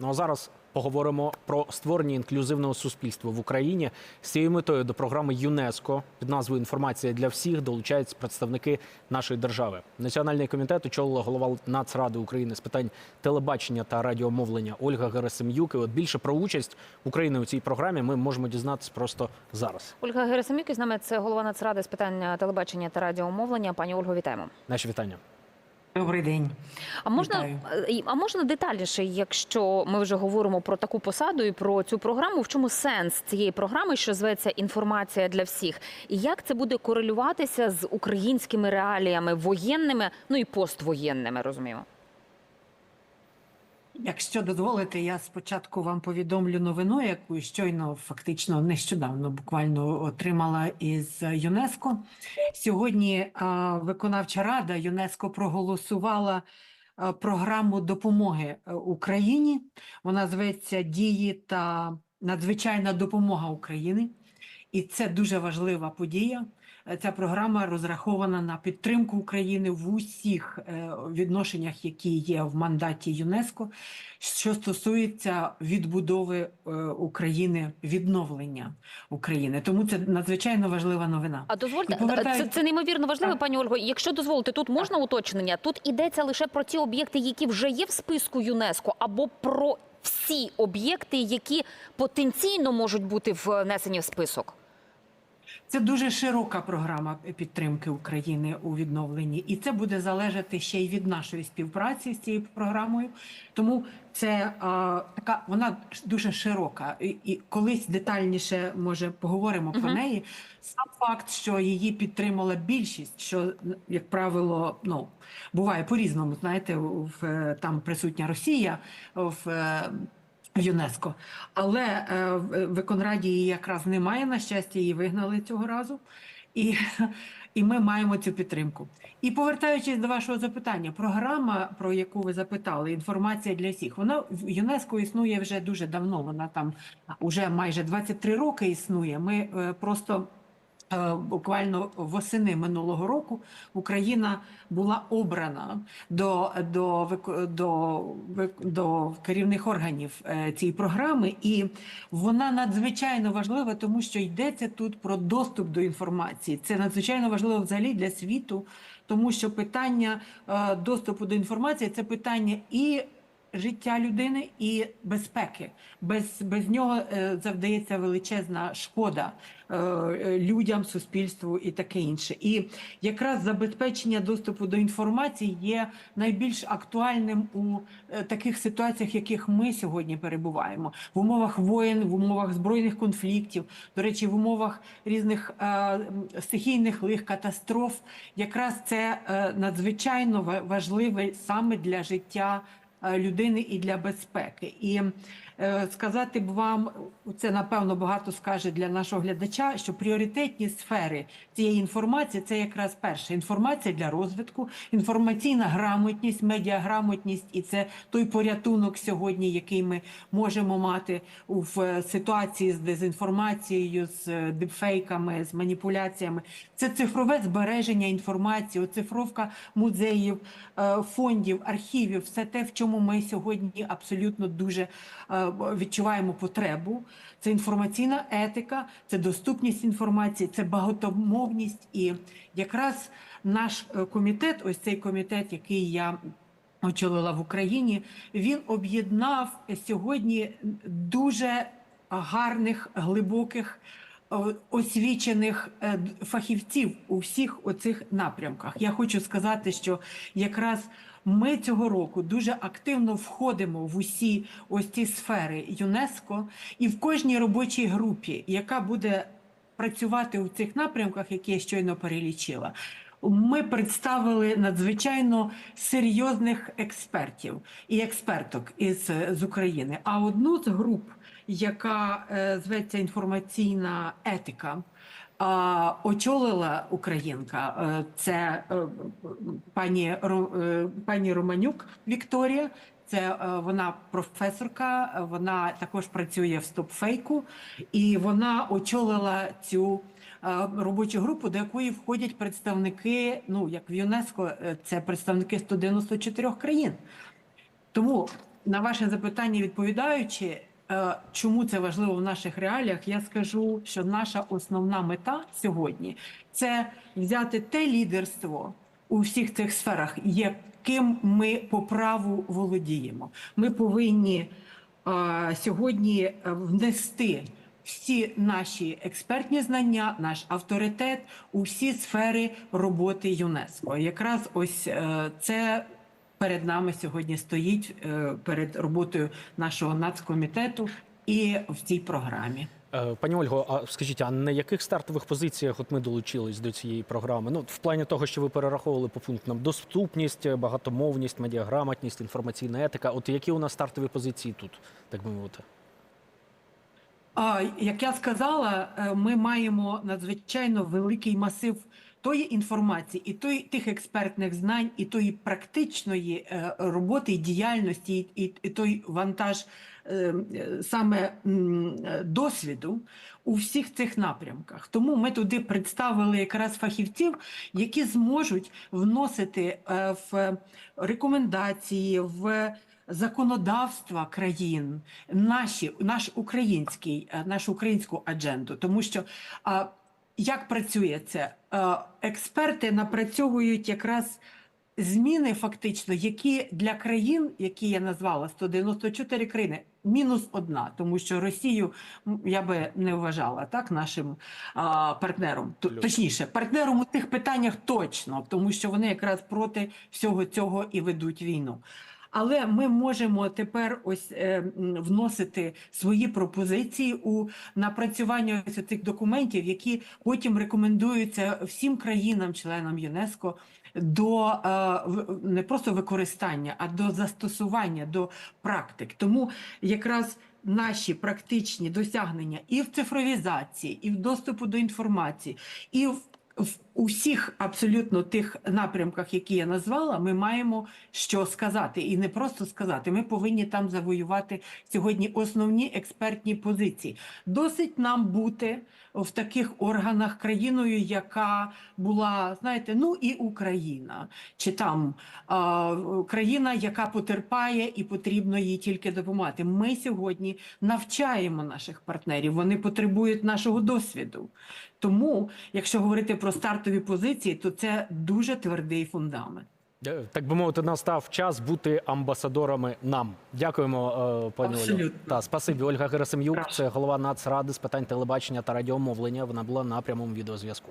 Ну а зараз поговоримо про створення інклюзивного суспільства в Україні. З цією метою до програми ЮНЕСКО під назвою Інформація для всіх долучаються представники нашої держави. Національний комітет очолила голова Нацради України з питань телебачення та радіомовлення Ольга Герасим'юк. І от більше про участь України у цій програмі ми можемо дізнатися просто зараз. Ольга Герасимюк із нами це голова Нацради з питань телебачення та радіомовлення. Пані Ольго, вітаємо. Наші вітання. Добрий день. А можна Вітаю. е, а можна детальніше, якщо ми вже говоримо про таку посаду і про цю програму, в чому сенс цієї програми, що зветься інформація для всіх, і як це буде корелюватися з українськими реаліями воєнними, ну і поствоєнними, розуміємо. Якщо дозволите, я спочатку вам повідомлю новину, яку щойно фактично нещодавно буквально отримала із ЮНЕСКО. Сьогодні виконавча рада ЮНЕСКО проголосувала програму допомоги е, Україні. Вона зветься Дії та надзвичайна допомога Україні. І це дуже важлива подія. Ця програма розрахована на підтримку України в усіх е, відношеннях, які є в мандаті ЮНЕСКО, що стосується відбудови е, України, відновлення України. Тому це надзвичайно важлива новина. А дозвольте повертаю- це, це неймовірно важливо, Так. пані Ольго. Якщо дозволите, тут можна уточнення. Тут йдеться лише про ті об'єкти, які вже є в списку ЮНЕСКО, або про всі об'єкти, які потенційно можуть бути внесені в список. Це дуже широка програма підтримки України у відновленні, і це буде залежати ще й від нашої співпраці з цією програмою. Тому це а, така вона дуже широка. І, і колись детальніше може поговоримо про неї. Сам факт, що її підтримала більшість, що як правило, ну буває по-різному. Знаєте, в е, там присутня Росія в. В ЮНЕСКО, але е, в Виконраді її якраз немає. На щастя, її вигнали цього разу, і, і ми маємо цю підтримку. І повертаючись до вашого запитання, програма, про яку ви запитали, інформація для всіх, вона в ЮНЕСКО існує вже дуже давно. Вона там уже майже 23 роки існує. Ми е, просто. Е, Буквально восени минулого року Україна була обрана до, до, до, до керівних органів е, цієї програми, і вона надзвичайно важлива, тому що йдеться тут про доступ до інформації. Це надзвичайно важливо взагалі для світу, тому що питання е, доступу до інформації це питання і життя людини, і безпеки. Без, без нього е, завдається величезна шкода е, е, людям, суспільству і таке інше. І якраз забезпечення доступу до інформації є найбільш актуальним у таких ситуаціях, в яких ми сьогодні перебуваємо, в умовах воєн, в умовах збройних конфліктів, до речі, в умовах різних стихійних лих катастроф. Якраз це надзвичайно ва- важливе саме для життя людини і для безпеки. І е, сказати б вам, це напевно багато скаже для нашого глядача, що пріоритетні сфери цієї інформації це якраз перше інформація для розвитку, інформаційна грамотність, медіаграмотність, і це той порятунок сьогодні, який ми можемо мати в е, ситуації з дезінформацією, з е, дипфейками, з маніпуляціями. Це цифрове збереження інформації, оцифровка музеїв, е, фондів, архівів, все те, в чому ми сьогодні абсолютно дуже е, відчуваємо потребу. Це інформаційна етика, це доступність інформації, це багатомовність. І якраз наш е, комітет, ось цей комітет, який я очолила в Україні, він об'єднав сьогодні дуже гарних, глибоких. О, Освічених е, фахівців у всіх оцих напрямках. Я хочу сказати, що якраз ми цього року дуже активно входимо в усі ось ці сфери ЮНЕСКО і в кожній робочій групі, яка буде працювати у цих напрямках, які я щойно перелічила. Ми представили надзвичайно серйозних експертів і експерток із з України. А одну з груп, яка е, зветься інформаційна етика, очолила Українка. Е, Це е, пані пані Романюк Вікторія. Це вона професорка, вона також працює в стопфейку, і вона очолила цю робочу групу, до якої входять представники, ну як в ЮНЕСКО, це представники 194 країн. Тому на ваше запитання відповідаючи, чому це важливо в наших реаліях, я скажу, що наша основна мета сьогодні це взяти те лідерство у всіх цих сферах, яким ми по праву володіємо. Ми повинні е, сьогодні е, внести всі наші експертні знання, наш авторитет у всі сфери роботи ЮНЕСКО. Якраз ось е, це перед нами сьогодні стоїть е, перед роботою нашого нацкомітету і в цій програмі. Е, Пані Ольго, а скажіть, а на яких стартових позиціях от ми долучились до цієї програми? Ну, в плані того, що ви перераховували по пунктам доступність, багатомовність, медіаграмотність, інформаційна етика. От які у нас стартові позиції тут, так би мовити? Як я сказала, е, ми маємо надзвичайно великий масив тої інформації, і той тих експертних знань, і тої практичної е, роботи і діяльності, і, і, той вантаж е, е, саме досвіду у всіх цих напрямках. Тому ми туди представили якраз фахівців, які зможуть вносити в рекомендації в законодавства країн, наші, наш український, нашу українську адженду, тому що а, як працює це? Е, Експерти напрацьовують якраз зміни, фактично, які для країн, які я назвала 194 країни, мінус одна, тому що Росію я би не вважала так нашим а, партнером. Плюс. Точніше, партнером у тих питаннях точно, тому що вони якраз проти всього цього і ведуть війну. Але ми можемо тепер ось е, вносити свої пропозиції у напрацювання ось цих документів, які потім рекомендуються всім країнам-членам ЮНЕСКО до е, не просто використання, а до застосування, до практик. Тому якраз наші практичні досягнення і в цифровізації, і в доступу до інформації, і в в усіх абсолютно тих напрямках, які я назвала, ми маємо що сказати, і не просто сказати. Ми повинні там завоювати сьогодні основні експертні позиції. Досить нам бути в таких органах країною, яка була, знаєте, ну і Україна, чи там а, країна, яка потерпає, і потрібно їй тільки допомагати. Ми сьогодні навчаємо наших партнерів, вони потребують нашого досвіду. Тому, якщо говорити про стартові позиції, то це дуже твердий фундамент. Е, Так би мовити, настав час бути амбасадорами нам. Дякуємо, е, пані. Абсолютно. Та спасибі. Ольга Герасим'юк, це голова Нацради з питань телебачення та радіомовлення. Вона була на прямому відеозв'язку.